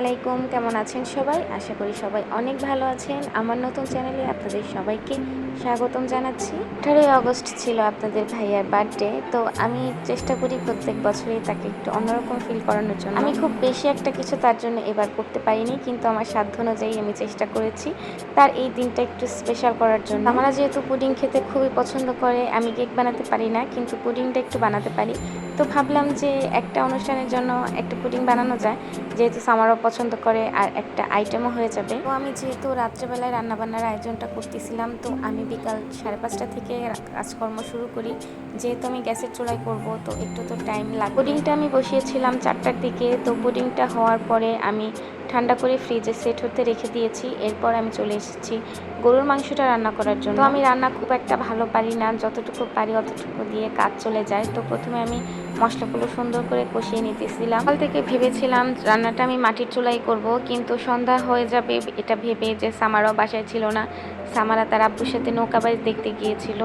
আলাইকুম, কেমন আছেন সবাই? আশা করি সবাই অনেক ভালো আছেন। আমার নতুন চ্যানেলে আপনাদের সবাইকে স্বাগতম জানাচ্ছি। আঠারোই আগস্ট ছিল আপনাদের ভাইয়ার বার্থডে, তো আমি চেষ্টা করি প্রত্যেক বছরই তাকে একটু অন্যরকম ফিল করানোর জন্য। আমি খুব বেশি একটা কিছু তার জন্য এবার করতে পারিনি, কিন্তু আমার সাধ্য অনুযায়ী আমি চেষ্টা করেছি তার এই দিনটা একটু স্পেশাল করার জন্য। আমরা যেহেতু পুডিং খেতে খুবই পছন্দ করে, আমি কেক বানাতে পারি না, কিন্তু পুডিংটা একটু বানাতে পারি। তো ভাবলাম যে একটা অনুষ্ঠানের জন্য একটা পুডিং বানানো যায়, যেহেতু সামারও পছন্দ করে আর একটা আইটেমও হয়ে যাবে। তো আমি যেহেতু রাত্রেবেলায় রান্নাবান্নার আয়োজনটা করতেছিলাম, তো আমি বিকাল সাড়ে পাঁচটা থেকে কাজকর্ম শুরু করি। যেহেতু আমি গ্যাসের চুলায় করব, তো একটু তো টাইম লাগে পুডিংটা আমি বসিয়েছিলাম চারটার দিকে, তো পুডিংটা হওয়ার পরে আমি ঠান্ডা করে ফ্রিজে সেট হতে রেখে দিয়েছি। এরপর আমি চলে এসেছি গরুর মাংসটা রান্না করার জন্য। তো আমি রান্না খুব একটা ভালো পারি না যতটুকু পারি অতটুকু দিয়ে কাজ চলে যায়। তো প্রথমে আমি মশলাগুলো সুন্দর করে কষিয়ে নিতেছিলাম। সকাল থেকে ভেবেছিলাম রান্নাটা আমি মাটির চুলাই করব কিন্তু সন্ধ্যা হয়ে যাবে এটা ভেবে যে সামারও বাসায় ছিল না। সামারা তার আব্বুর সাথে নৌকাবাজ দেখতে গিয়েছিল।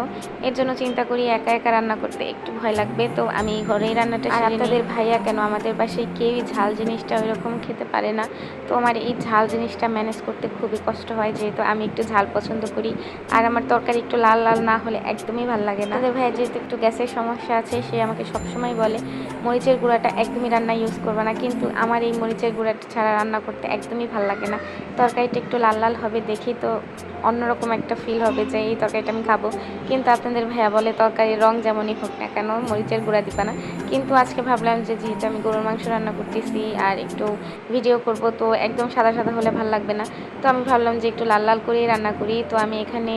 এর জন্য চিন্তা করি একা একা রান্না করতে একটু ভয় লাগবে। তো আমি ঘরেই রান্নাটা আর আপনাদের ভাইয়া কেন? আমাদের বাসায় কেউই ঝাল জিনিসটা ওইরকম খেতে পারে না। তো আমার এই ঝাল জিনিসটা ম্যানেজ করতে খুবই কষ্ট হয়, যেহেতু আমি একটু ঝাল পছন্দ করি। আর আমার তরকারি একটু লাল লাল না হলে একদমই ভালো লাগে না। আমাদের ভাইয়া যেহেতু একটু গ্যাসের সমস্যা আছে, সে আমাকে সবসময় বলে, মরিচের গুঁড়াটা একদমই রান্না ইউজ করবে না। কিন্তু আমার এই মরিচের গুঁড়াটা ছাড়া রান্না করতে একদমই ভালো লাগে না। তরকারিটা একটু লাল লাল হবে দেখি তো অন্যরকম একটা ফিল হবে যে, এই তরকারিটা আমি খাব। কিন্তু আপনাদের ভাইয়া বলে, তরকারির রং যেমনই হোক না কেন, মরিচের গুঁড়া দিবা না। কিন্তু আজকে ভাবলাম যে, যেহেতু আমি গরুর মাংস রান্না করতেছি আর একটু ভিডিও করব, তো একদম সাদা সাদা হলে ভালো লাগবে না। তো আমি ভাবলাম যে একটু লাল লাল করেই রান্না করি। তো আমি এখানে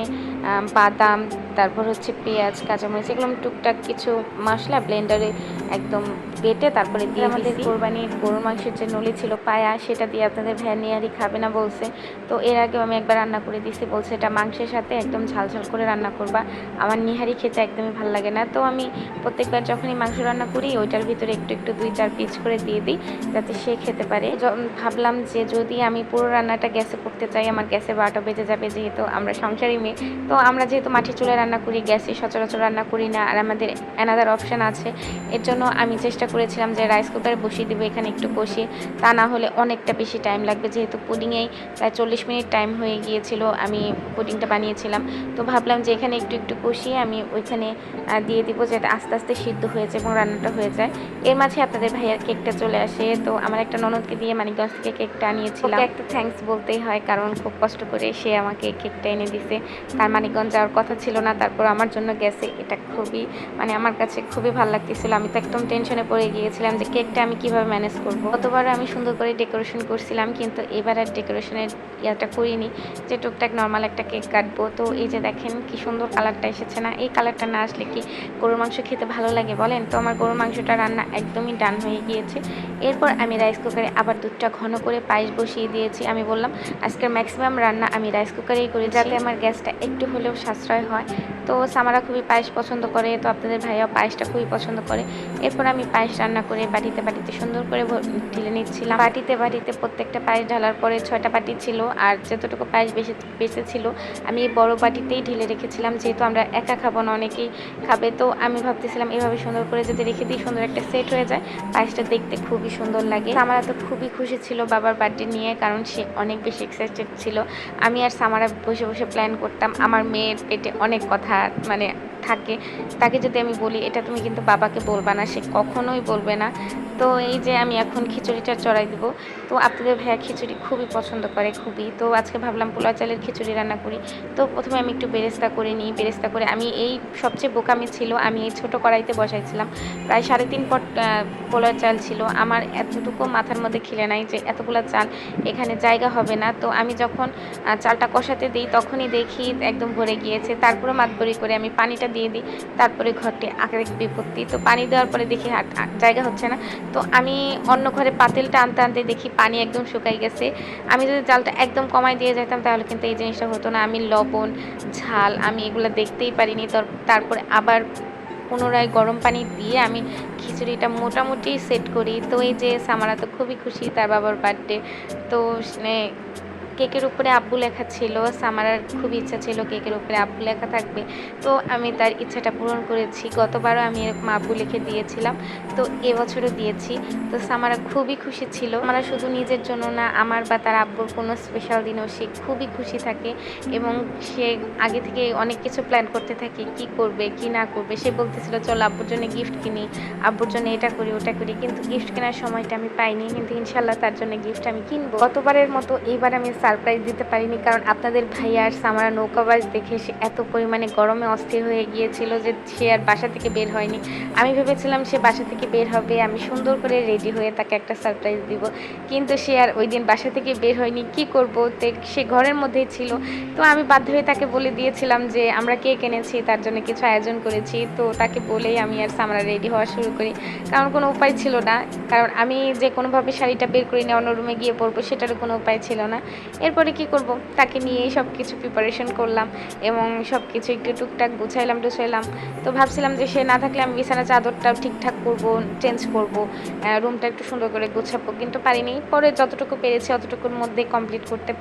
বাদাম তারপর হচ্ছে পেঁয়াজ কাঁচামরিচ এগুলো টুকটাক কিছু মশলা ব্লেন্ডারে একদম বেটে তারপরে দিয়ে আমাদের কোরবানির গরুর মাংসের যে নলি ছিল পায়া সেটা দিয়ে আপনাদের ভ্যান নিয়ারি খাবে না বলছে। তো এর আগেও আমি একবার রান্না করে দিয়েছি বলছে এটা মাংসের সাথে একদম ঝাল ঝাল করে রান্না করবা। আমার নিহারি খেতে একদমই ভালো লাগে না। তো আমি প্রত্যেকবার যখনই মাংস রান্না করি ওইটার ভিতরে একটু একটু দুই চার পিস করে দিয়ে দিই যাতে সে খেতে পারে। ভাবলাম যে যদি আমি পুরো রান্নাটা গ্যাসে করতে চাই আমার গ্যাসে বারোটা বেজে যাবে যেহেতু আমরা সংসারী মেয়ে তো আমরা যেহেতু মাটির চুলে রান্না করি, গ্যাসে সচরাচর রান্না করি না, আর আমাদের অ্যানাদার অপশান আছে। এর জন্য আমি চেষ্টা করেছিলাম যে রাইস কুকারে বসিয়ে দেবো, এখানে একটু কষিয়ে। তা না হলে অনেকটা বেশি টাইম লাগবে, যেহেতু পুডিংয়েই প্রায় চল্লিশ মিনিট টাইম হয়ে গিয়েছিল, আমি পুডিংটা বানিয়েছিলাম। তো ভাবলাম যে এখানে একটু একটু কষিয়ে আমি ওইখানে দিয়ে দিব যাতে আস্তে আস্তে সিদ্ধ হয়ে যায় এবং রান্নাটা হয়ে যায়। এর মাঝে আপনাদের ভাইয়ার কেকটা চলে আসে, তো আমার একটা ননদকে দিয়ে মানিকগঞ্জ থেকে কেকটা আনিয়েছিলাম। একটা থ্যাঙ্কস বলতেই হয়, কারণ খুব কষ্ট করে সে আমাকে কেকটা এনে দিছে। তার মানিকগঞ্জ যাওয়ার কথা ছিল না, তারপর আমার জন্য গেছে। এটা খুবই মানে আমার কাছে খুবই ভালো লাগতেছিল। আমি তো একদম টেনশনে পড়ে গিয়েছিলাম যে কেকটা আমি কীভাবে ম্যানেজ করব। গতবার আমি সুন্দর করে ডেকোরেশন করছিলাম, কিন্তু এবার আর ডেকোরেশনের ইয়াটা করিনি। যে টুকটাক নর্মাল একটা কেক কাটবো। তো এই যে দেখেন কি সুন্দর কালারটা এসেছে না? এই কালারটা না আসলে কি গরুর মাংস খেতে ভালো লাগে বলেন? তো আমার গরুর মাংসটা রান্না একদমই ডান হয়ে গিয়েছে। এরপর আমি রাইস কুকারে আবার দুধটা ঘন করে পায়েস বসিয়ে দিয়েছি। আমি বললাম, আজকের ম্যাক্সিমাম রান্না আমি রাইস কুকারেই করি যাতে আমার গ্যাসটা একটু হলেও সাশ্রয় হয়। তো সামারা খুবই পায়েস পছন্দ করে, তো আপনাদের ভাইয়াও পায়েসটা খুবই পছন্দ করে। এরপর আমি পায়েস রান্না করে বাটিতে বাটিতে সুন্দর করে ঢেলে নিচ্ছিলাম। বাটিতে বাটিতে প্রত্যেকটা পায়েস ঢালার পরে ছয়টা বাটি ছিল, আর যতটুকু পায়েস বেশি বেঁচে ছিল আমি বড় বাটিতেই ঢেলে রেখেছিলাম। যেহেতু আমরা একা খাব না, অনেকেই খাবে, তো আমি ভাবতেছিলাম এভাবে সুন্দর করে যদি রেখে দিই, সুন্দর একটা সেট হয়ে যায়। পায়েসটা দেখতে খুবই সুন্দর লাগে। সামারা তো খুবই খুশি ছিল বাবার বার্থডে নিয়ে, কারণ সে অনেক বেশি এক্সাইটেড ছিল। আমি আর সামারা বসে বসে প্ল্যান করতাম, আমার মেয়ের পেটে অনেক কথা মানে থাকে। তাকে যদি আমি বলি, এটা তুমি কিন্তু বাবাকে বলবা না, সে কখনোই বলবে না। তো এই যে আমি এখন খিচুড়িটা চড়াই দিব। তো আপনাদের ভাইয়া খিচুড়ি খুবই পছন্দ করে, খুবই। তো আজকে ভাবলাম পোলা চালের খিচুড়ি রান্না করি। তো প্রথমে আমি একটু বেরেস্তা করে নিই। বেরেস্তা করে আমি এই সবচেয়ে বোকামি ছিল, আমি এই ছোটো কড়াইতে বসাইছিলাম। প্রায় সাড়ে তিন পট পোলার চাল ছিল। আমার এতটুকু মাথার মধ্যে খেলে নাই যে এতগুলো চাল এখানে জায়গা হবে না। তো আমি যখন চালটা কষাতে দিই, তখনই দেখি একদম ভরে গিয়েছে। তারপরে মাতবরি করে আমি পানিটা দিয়ে দিই, তারপরে ঘরটি আরেক বিপত্তি। তো পানি দেওয়ার পরে দেখি জায়গা হচ্ছে না। তো আমি অন্য ঘরে পাতিলটা আনতে আনতে দেখি পানি একদম শুকাই গেছে। আমি যদি জালটা একদম কমাই দিয়ে যেতাম তাহলে কিন্তু এই জিনিসটা হতো না। আমি লবণ, ঝাল আমি এগুলো দেখতেই পারিনি। তারপরে আবার পুনরায় গরম পানি দিয়ে আমি খিচুড়িটা মোটামুটি সেট করি। তো এই যে সামারা তো খুবই খুশি তার বাবার বার্থডে তো কেকের উপরে আব্বু লেখা ছিল সামারার খুব ইচ্ছা ছিল কেকের উপরে আব্বু লেখা থাকবে। তো আমি তার ইচ্ছাটা পূরণ করেছি। গতবারও আমি এরকম আব্বু লিখে দিয়েছিলাম, তো এবছরও দিয়েছি। তো সামারা খুবই খুশি ছিল। আমরা শুধু নিজের জন্য না, আমার বা তার আব্বুর কোনো স্পেশাল দিনেও সে খুবই খুশি থাকে এবং সে আগে থেকে অনেক কিছু প্ল্যান করতে থাকে, কি করবে, কি না করবে। সে বলতেছিল, চল আব্বুর জন্য গিফট কিনি। আব্বুর জন্য এটা করি, ওটা করি। কিন্তু গিফট কেনার সময়টা আমি পাইনি। কিন্তু ইনশাল্লাহ তার জন্য গিফট আমি কিনবো। গতবারের মতো এইবার আমি সারপ্রাইজ দিতে পারিনি, কারণ আপনাদের ভাইয়া আর সামারা নৌকাবাজ দেখে সে এত পরিমাণে গরমে অস্থির হয়ে গিয়েছিল যে সে আর বাসা থেকে বের হয়নি। আমি ভেবেছিলাম সে বাসা থেকে বের হবে, আমি সুন্দর করে রেডি হয়ে তাকে একটা সারপ্রাইজ দিব। কিন্তু সে আর ওই দিন বাসা থেকে বের হয়নি, কি করব? তে সে ঘরের মধ্যেই ছিল। তো আমি বাধ্য হয়ে তাকে বলে দিয়েছিলাম যে, আমরা কেক এনেছি, তার জন্য কিছু আয়োজন করেছি। তো তাকে বলেই আমি আর সামরা রেডি হওয়া শুরু করি। কারণ কোনো উপায় ছিল না। কারণ আমি যে কোনোভাবে শাড়িটা বের করে নিয়ে অন্য রুমে গিয়ে পরবো, সেটারও কোনো উপায় ছিল না। এরপরে কি করব? তাকে নিয়েই সব কিছু প্রিপারেশন করলাম এবং সব কিছু একটু টুকটাক গুছাইলাম, টুছাইলাম। তো ভাবছিলাম যে সে না থাকলে আমি বিছানা চাদরটা ঠিকঠাক করব চেঞ্জ করব রুমটা একটু সুন্দর করে গুছাবো। কিন্তু পারিনি। পরে যতটুকু পেরেছি, অতটুকুর মধ্যে কমপ্লিট করতে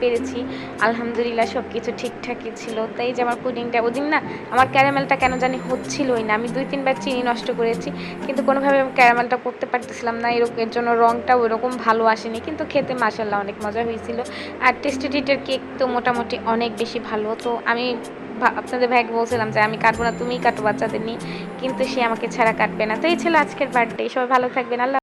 পেরেছি। আলহামদুলিল্লাহ সব কিছু ঠিকঠাকই ছিল। তাই যে আমার পুডিংটা, ওদিন না আমার ক্যারামেলটা কেন জানি হচ্ছিলই না। আমি দুই তিনবার চিনি নষ্ট করেছি, কিন্তু কোনোভাবে আমি ক্যারামেলটা করতে পারতেছিলাম না। এরকম, এর জন্য রঙটা ওইরকম ভালো আসেনি, কিন্তু খেতে মাসাল্লাহ অনেক মজা হয়েছিল। আর টেস্টি টিটের কেক তো মোটামুটি অনেক বেশি ভালো। তো আমি আপনাদের ভাইকে বলছিলাম যে আমি কাটবো না, তুমিই কাটো বাচ্চাদের নিয়ে। কিন্তু সে আমাকে ছাড়া কাটবে না। তো এই ছিল আজকের বার্থডে সবাই ভালো থাকবেন। আল্লাহ